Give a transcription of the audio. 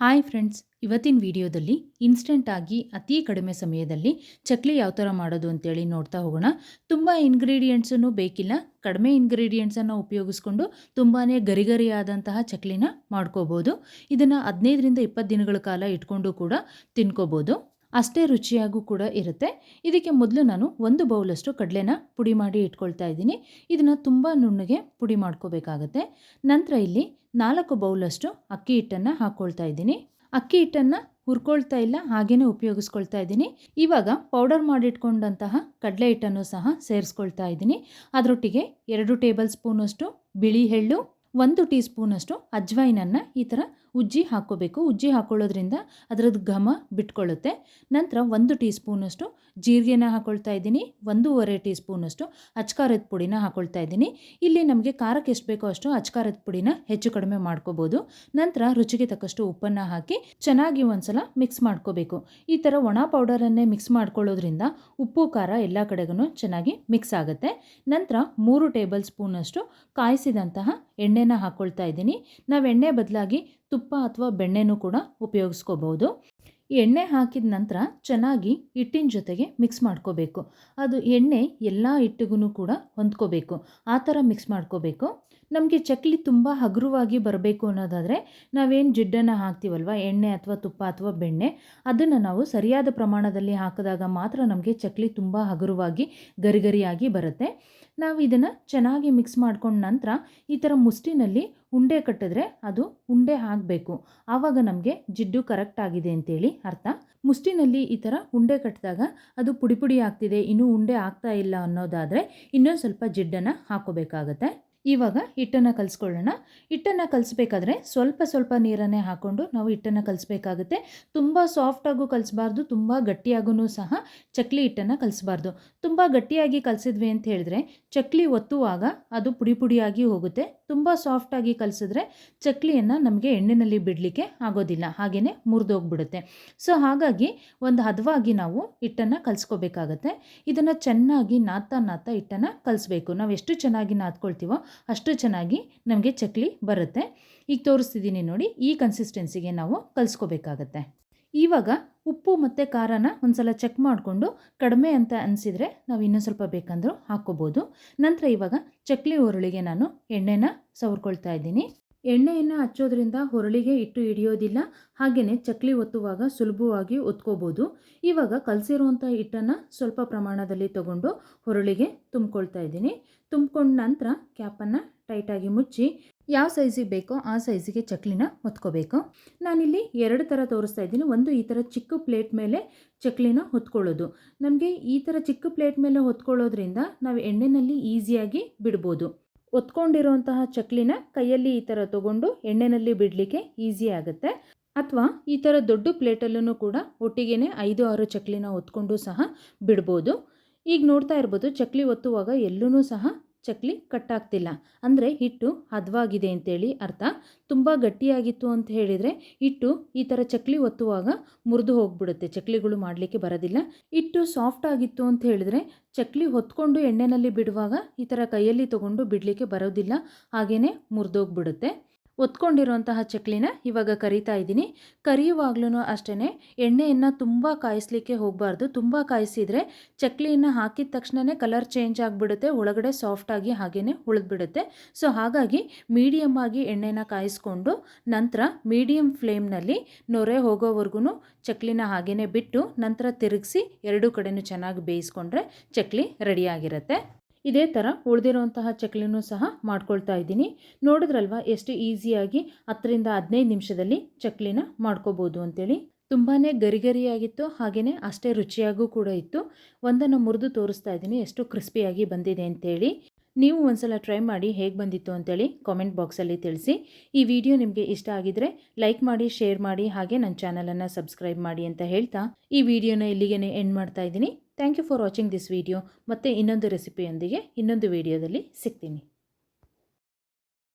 Hi friends, ಇವತ್ತಿನ ವಿಡಿಯೋದಲ್ಲಿ ಇನ್ಸ್ಟೆಂಟಾಗಿ ಅತಿ ಕಡಿಮೆ ಸಮಯದಲ್ಲಿ ಚಕ್ಲಿ ಯಾವ ಥರ ಮಾಡೋದು ಅಂತೇಳಿ ನೋಡ್ತಾ ಹೋಗೋಣ. ತುಂಬ ಇಂಗ್ರೀಡಿಯೆಂಟ್ಸನ್ನು ಬೇಕಿಲ್ಲ, ಕಡಿಮೆ ಇಂಗ್ರೀಡಿಯೆಂಟ್ಸನ್ನು ಉಪಯೋಗಿಸ್ಕೊಂಡು ತುಂಬಾ ಗರಿಗರಿಯಾದಂತಹ ಚಕ್ಲಿನ ಮಾಡ್ಕೋಬೋದು. ಇದನ್ನು ಹದಿನೈದರಿಂದ ಇಪ್ಪತ್ತು ದಿನಗಳ ಕಾಲ ಇಟ್ಕೊಂಡು ಕೂಡ ತಿನ್ಕೋಬೋದು. ಅಷ್ಟೇ ರುಚಿಯಾಗೂ ಕೂಡ ಇರುತ್ತೆ. ಇದಕ್ಕೆ ಮೊದಲು ನಾನು ಒಂದು ಬೌಲಷ್ಟು ಕಡಲೆನ ಪುಡಿ ಮಾಡಿ ಇಟ್ಕೊಳ್ತಾ ಇದ್ದೀನಿ. ಇದನ್ನು ತುಂಬ ನುಣ್ಣಗೆ ಪುಡಿ ಮಾಡ್ಕೋಬೇಕಾಗತ್ತೆ. ನಂತರ ಇಲ್ಲಿ ನಾಲ್ಕು ಬೌಲಷ್ಟು ಅಕ್ಕಿ ಹಿಟ್ಟನ್ನು ಹಾಕ್ಕೊಳ್ತಾ ಇದ್ದೀನಿ. ಅಕ್ಕಿ ಹಿಟ್ಟನ್ನು ಹುರ್ಕೊಳ್ತಾ ಇಲ್ಲ, ಹಾಗೇನೆ ಉಪಯೋಗಿಸ್ಕೊಳ್ತಾ ಇದ್ದೀನಿ. ಇವಾಗ ಪೌಡರ್ ಮಾಡಿಟ್ಕೊಂಡಂತಹ ಕಡಲೆ ಹಿಟ್ಟನ್ನು ಸಹ ಸೇರಿಸ್ಕೊಳ್ತಾ ಇದ್ದೀನಿ. ಅದರೊಟ್ಟಿಗೆ ಎರಡು ಟೇಬಲ್ ಸ್ಪೂನಷ್ಟು ಬಿಳಿ ಎಳ್ಳು, ಒಂದು ಟೀ ಸ್ಪೂನಷ್ಟು ಅಜ್ವೈನನ್ನು ಈ ಥರ ಉಜ್ಜಿ ಹಾಕೋಬೇಕು ಉಜ್ಜಿ ಹಾಕ್ಕೊಳ್ಳೋದ್ರಿಂದ ಅದರದ್ದು ಘಮ ಬಿಟ್ಕೊಳ್ಳುತ್ತೆ. ನಂತರ ಒಂದು ಟೀ ಸ್ಪೂನಷ್ಟು ಜೀರಿಗೆನ ಹಾಕ್ಕೊಳ್ತಾ ಇದ್ದೀನಿ. ಒಂದೂವರೆ ಟೀ ಸ್ಪೂನಷ್ಟು ಅಚ್ಕಾರದ ಪುಡಿನ ಹಾಕ್ಕೊಳ್ತಾ ಇದ್ದೀನಿ. ಇಲ್ಲಿ ನಮಗೆ ಖಾರಕ್ಕೆ ಎಷ್ಟು ಬೇಕೋ ಅಷ್ಟು ಅಚ್ಕಾರದ ಪುಡಿನ ಹೆಚ್ಚು ಕಡಿಮೆ ಮಾಡ್ಕೋಬೋದು. ನಂತರ ರುಚಿಗೆ ತಕ್ಕಷ್ಟು ಉಪ್ಪನ್ನು ಹಾಕಿ ಚೆನ್ನಾಗಿ ಒಂದ್ಸಲ ಮಿಕ್ಸ್ ಮಾಡ್ಕೋಬೇಕು. ಈ ಥರ ಒಣ ಪೌಡರನ್ನೇ ಮಿಕ್ಸ್ ಮಾಡ್ಕೊಳ್ಳೋದ್ರಿಂದ ಉಪ್ಪು, ಖಾರ ಎಲ್ಲ ಕಡೆಗೂ ಚೆನ್ನಾಗಿ ಮಿಕ್ಸ್ ಆಗುತ್ತೆ. ನಂತರ ಮೂರು ಟೇಬಲ್ ಸ್ಪೂನಷ್ಟು ಕಾಯಿಸಿದಂತಹ ಎಣ್ಣೆನ ಹಾಕ್ಕೊಳ್ತಾ ಇದ್ದೀನಿ. ನಾವು ಎಣ್ಣೆ ಬದಲಾಗಿ ತುಪ್ಪ ಅಥವಾ ಬೆಣ್ಣೆನೂ ಕೂಡ ಉಪಯೋಗಿಸ್ಕೋಬೋದು. ಎಣ್ಣೆ ಹಾಕಿದ ನಂತರ ಚೆನ್ನಾಗಿ ಹಿಟ್ಟಿನ ಜೊತೆಗೆ ಮಿಕ್ಸ್ ಮಾಡ್ಕೋಬೇಕು. ಅದು ಎಣ್ಣೆ ಎಲ್ಲ ಹಿಟ್ಟಿಗೂ ಕೂಡ ಹೊಂದ್ಕೋಬೇಕು. ಆ ಥರ ಮಿಕ್ಸ್ ಮಾಡ್ಕೋಬೇಕು. ನಮಗೆ ಚಕ್ಲಿ ತುಂಬ ಹಗುರವಾಗಿ ಬರಬೇಕು ಅನ್ನೋದಾದರೆ ನಾವೇನು ಜಿಡ್ಡನ್ನು ಹಾಕ್ತೀವಲ್ವ? ಎಣ್ಣೆ ಅಥವಾ ತುಪ್ಪ ಅಥವಾ ಬೆಣ್ಣೆ. ಅದನ್ನು ನಾವು ಸರಿಯಾದ ಪ್ರಮಾಣದಲ್ಲಿ ಹಾಕಿದಾಗ ಮಾತ್ರ ನಮಗೆ ಚಕ್ಲಿ ತುಂಬ ಹಗುರವಾಗಿ, ಗರಿಗರಿಯಾಗಿ ಬರುತ್ತೆ. ನಾವು ಇದನ್ನು ಚೆನ್ನಾಗಿ ಮಿಕ್ಸ್ ಮಾಡ್ಕೊಂಡ ನಂತರ ಈ ಥರ ಮುಷ್ಟಿನಲ್ಲಿ ಉಂಡೆ ಕಟ್ಟಿದ್ರೆ ಅದು ಉಂಡೆ ಆಗಬೇಕು. ಆವಾಗ ನಮಗೆ ಜಿಡ್ಡು ಕರೆಕ್ಟ್ ಆಗಿದೆ ಅಂತೇಳಿ ಅರ್ಥ. ಮುಷ್ಟಿನಲ್ಲಿ ಈ ಥರ ಉಂಡೆ ಕಟ್ಟಿದಾಗ ಅದು ಪುಡಿ ಪುಡಿ ಆಗ್ತಿದೆ, ಇನ್ನೂ ಉಂಡೆ ಆಗ್ತಾ ಇಲ್ಲ ಅನ್ನೋದಾದರೆ ಇನ್ನೊಂದು ಸ್ವಲ್ಪ ಜಿಡ್ಡನ್ನು ಹಾಕೋಬೇಕಾಗತ್ತೆ. ಇವಾಗ ಹಿಟ್ಟನ್ನು ಕಲಿಸ್ಕೊಳ್ಳೋಣ. ಹಿಟ್ಟನ್ನು ಕಲಿಸ್ಬೇಕಾದ್ರೆ ಸ್ವಲ್ಪ ಸ್ವಲ್ಪ ನೀರನ್ನೇ ಹಾಕ್ಕೊಂಡು ನಾವು ಹಿಟ್ಟನ್ನು ಕಲಿಸ್ಬೇಕಾಗುತ್ತೆ. ತುಂಬ ಸಾಫ್ಟಾಗೂ ಕಲಿಸ್ಬಾರ್ದು, ತುಂಬ ಗಟ್ಟಿಯಾಗೂ ಸಹ ಚಕ್ಲಿ ಹಿಟ್ಟನ್ನು ಕಲಿಸ್ಬಾರ್ದು. ತುಂಬ ಗಟ್ಟಿಯಾಗಿ ಕಲಿಸಿದ್ವಿ ಅಂತ ಹೇಳಿದ್ರೆ ಚಕ್ಲಿ ಒತ್ತುವಾಗ ಅದು ಪುಡಿ ಪುಡಿಯಾಗಿ ಹೋಗುತ್ತೆ. ತುಂಬ ಸಾಫ್ಟಾಗಿ ಕಲಿಸಿದ್ರೆ ಚಕ್ಲಿಯನ್ನು ನಮಗೆ ಎಣ್ಣೆಯಲ್ಲಿ ಬಿಡಲಿಕ್ಕೆ ಆಗೋದಿಲ್ಲ ಹಾಗೆಯೇ ಮುರಿದೋಗ್ಬಿಡುತ್ತೆ. ಸೊ ಹಾಗಾಗಿ ಒಂದು ಹದವಾಗಿ ನಾವು ಹಿಟ್ಟನ್ನು ಕಲಿಸ್ಕೋಬೇಕಾಗತ್ತೆ. ಇದನ್ನು ಚೆನ್ನಾಗಿ ನಾತಾ ನಾತಾ ಹಿಟ್ಟನ್ನು ಕಲಿಸ್ಬೇಕು. ನಾವು ಎಷ್ಟು ಚೆನ್ನಾಗಿ ನಾದ್ಕೊಳ್ತೀವೋ ಅಷ್ಟು ಚೆನ್ನಾಗಿ ನಮಗೆ ಚಕ್ಲಿ ಬರುತ್ತೆ. ಈಗ ತೋರಿಸ್ತಿದ್ದೀನಿ ನೋಡಿ, ಈ ಕನ್ಸಿಸ್ಟೆನ್ಸಿಗೆ ನಾವು ಕಲಿಸ್ಕೋಬೇಕಾಗತ್ತೆ. ಇವಾಗ ಉಪ್ಪು ಮತ್ತು ಖಾರನ ಒಂದು ಸಲ ಚೆಕ್ ಮಾಡಿಕೊಂಡು ಕಡಿಮೆ ಅಂತ ಅನಿಸಿದರೆ ನಾವು ಇನ್ನೂ ಸ್ವಲ್ಪ ಬೇಕಂದರೂ ಹಾಕ್ಕೋಬೋದು. ನಂತರ ಇವಾಗ ಚಕ್ಲಿ ಹುರುಳಿಗೆ ನಾನು ಎಣ್ಣೆನ ಸವರ್ಕೊಳ್ತಾ ಇದ್ದೀನಿ. ಎಣ್ಣೆಯನ್ನು ಹಚ್ಚೋದ್ರಿಂದ ಹೊರಳಿಗೆ ಇಟ್ಟು ಹಿಡಿಯೋದಿಲ್ಲ ಹಾಗೆಯೇ ಚಕ್ಲಿ ಒತ್ತುವಾಗ ಸುಲಭವಾಗಿ ಒತ್ಕೋಬೋದು. ಇವಾಗ ಕಲಸಿರುವಂಥ ಹಿಟ್ಟನ್ನು ಸ್ವಲ್ಪ ಪ್ರಮಾಣದಲ್ಲಿ ತಗೊಂಡು ಹೊರಳಿಗೆ ತುಂಬ್ಕೊಳ್ತಾ ಇದ್ದೀನಿ. ತುಂಬ್ಕೊಂಡ ನಂತರ ಕ್ಯಾಪನ್ನು ಟೈಟಾಗಿ ಮುಚ್ಚಿ ಯಾವ ಸೈಜಿಗೆ ಬೇಕೋ ಆ ಸೈಜಿಗೆ ಚಕ್ಲಿನ ಹೊತ್ಕೋಬೇಕು. ನಾನಿಲ್ಲಿ ಎರಡು ಥರ ತೋರಿಸ್ತಾ ಇದ್ದೀನಿ. ಒಂದು ಈ ಥರ ಚಿಕ್ಕ ಪ್ಲೇಟ್ ಮೇಲೆ ಚಕ್ಲಿನ ಹೊತ್ಕೊಳ್ಳೋದು. ನಮಗೆ ಈ ಥರ ಚಿಕ್ಕ ಪ್ಲೇಟ್ ಮೇಲೆ ಹೊತ್ಕೊಳ್ಳೋದ್ರಿಂದ ನಾವು ಎಣ್ಣೆಯಲ್ಲಿ ಈಸಿಯಾಗಿ ಬಿಡ್ಬೋದು. ಒತ್ಕೊಂಡಿರುವಂತಹ ಚಕ್ಲಿನ ಕೈಯಲ್ಲಿ ಈ ಥರ ತೊಗೊಂಡು ಎಣ್ಣೆಯಲ್ಲಿ ಬಿಡಲಿಕ್ಕೆ ಈಸಿ ಆಗುತ್ತೆ. ಅಥವಾ ಈ ಥರ ದೊಡ್ಡ ಪ್ಲೇಟಲ್ಲೂ ಕೂಡ ಒಟ್ಟಿಗೆ ಐದು, ಆರು ಚಕ್ಲಿನ ಹೊತ್ಕೊಂಡು ಸಹ ಬಿಡ್ಬೋದು. ಈಗ ನೋಡ್ತಾ ಇರ್ಬೋದು, ಚಕ್ಲಿ ಒತ್ತುವಾಗ ಎಲ್ಲೂ ಸಹ ಚಕ್ಲಿ ಕಟ್ಟಾಗ್ತಿಲ್ಲ. ಅಂದರೆ ಹಿಟ್ಟು ಹದವಾಗಿದೆ ಅಂತೇಳಿ ಅರ್ಥ. ತುಂಬ ಗಟ್ಟಿಯಾಗಿತ್ತು ಅಂತ ಹೇಳಿದರೆ ಹಿಟ್ಟು ಈ ಥರ ಚಕ್ಲಿ ಒತ್ತುವಾಗ ಮುರಿದು ಹೋಗ್ಬಿಡುತ್ತೆ. ಚಕ್ಲಿಗಳು ಮಾಡಲಿಕ್ಕೆ ಬರೋದಿಲ್ಲ. ಹಿಟ್ಟು ಸಾಫ್ಟ್ ಆಗಿತ್ತು ಅಂತ ಹೇಳಿದರೆ ಚಕ್ಲಿ ಹೊತ್ಕೊಂಡು ಎಣ್ಣೆಯಲ್ಲಿ ಬಿಡುವಾಗ ಈ ಥರ ಕೈಯಲ್ಲಿ ತೊಗೊಂಡು ಬಿಡಲಿಕ್ಕೆ ಬರೋದಿಲ್ಲ. ಹಾಗೆಯೇ ಮುರಿದೋಗ್ಬಿಡುತ್ತೆ. ಒತ್ಕೊಂಡಿರುವಂತಹ ಚಕ್ಲಿನ ಇವಾಗ ಕರಿತಾ ಇದ್ದೀನಿ. ಕರಿಯುವಾಗ್ಲೂ ಅಷ್ಟೇ ಎಣ್ಣೆಯನ್ನು ತುಂಬ ಕಾಯಿಸ್ಲಿಕ್ಕೆ ಹೋಗಬಾರ್ದು. ತುಂಬ ಕಾಯಿಸಿದರೆ ಚಕ್ಲಿಯನ್ನು ಹಾಕಿದ ತಕ್ಷಣವೇ ಕಲರ್ ಚೇಂಜ್ ಆಗಿಬಿಡುತ್ತೆ, ಒಳಗಡೆ ಸಾಫ್ಟಾಗಿ ಹಾಗೆಯೇ ಉಳಿದ್ಬಿಡುತ್ತೆ. ಸೊ, ಹಾಗಾಗಿ ಮೀಡಿಯಮ್ ಆಗಿ ಎಣ್ಣೆನ ಕಾಯಿಸ್ಕೊಂಡು ನಂತರ ಮೀಡಿಯಮ್ ಫ್ಲೇಮ್ನಲ್ಲಿ ನೊರೆ ಹೋಗೋವರೆಗೂ ಚಕ್ಲಿನ ಹಾಗೆಯೇ ಬಿಟ್ಟು ನಂತರ ತಿರುಗಿಸಿ ಎರಡೂ ಕಡೆಯೂ ಚೆನ್ನಾಗಿ ಬೇಯಿಸ್ಕೊಂಡ್ರೆ ಚಕ್ಲಿ ರೆಡಿಯಾಗಿರುತ್ತೆ ಇದೇ ಥರ ಉಳಿದಿರುವಂತಹ ಚಕ್ಲಿನೂ ಸಹ ಮಾಡ್ಕೊಳ್ತಾ ಇದ್ದೀನಿ. ನೋಡಿದ್ರಲ್ವ, ಎಷ್ಟು ಈಸಿಯಾಗಿ ಹತ್ತರಿಂದ ಹದಿನೈದು ನಿಮಿಷದಲ್ಲಿ ಚಕ್ಲಿನ ಮಾಡ್ಕೋಬೋದು ಅಂತೇಳಿ. ತುಂಬಾ ಗರಿಗರಿಯಾಗಿತ್ತು ಹಾಗೆಯೇ ಅಷ್ಟೇ ರುಚಿಯಾಗೂ ಕೂಡ ಇತ್ತು. ಒಂದನ್ನು ಮುರಿದು ತೋರಿಸ್ತಾ ಇದ್ದೀನಿ, ಎಷ್ಟು ಕ್ರಿಸ್ಪಿಯಾಗಿ ಬಂದಿದೆ ಅಂತೇಳಿ. ನೀವು ಒಂದ್ಸಲ ಟ್ರೈ ಮಾಡಿ ಹೇಗೆ ಬಂದಿತ್ತು ಅಂತೇಳಿ ಕಾಮೆಂಟ್ ಬಾಕ್ಸಲ್ಲಿ ತಿಳಿಸಿ. ಈ ವಿಡಿಯೋ ನಿಮಗೆ ಇಷ್ಟ ಆಗಿದ್ರೆ ಲೈಕ್ ಮಾಡಿ ಶೇರ್ ಮಾಡಿ, ಹಾಗೆ ನನ್ನ ಚಾನಲನ್ನು ಸಬ್ಸ್ಕ್ರೈಬ್ ಮಾಡಿ ಅಂತ ಹೇಳ್ತಾ ಈ ವಿಡಿಯೋನ ಇಲ್ಲಿಗೆ ಎಂಡ್ ಮಾಡ್ತಾ ಇದ್ದೀನಿ. Thank you for watching this video ಮತ್ತು ಇನ್ನೊಂದು ರೆಸಿಪಿಯೊಂದಿಗೆ ಇನ್ನೊಂದು ವಿಡಿಯೋದಲ್ಲಿ ಸಿಗ್ತೀನಿ.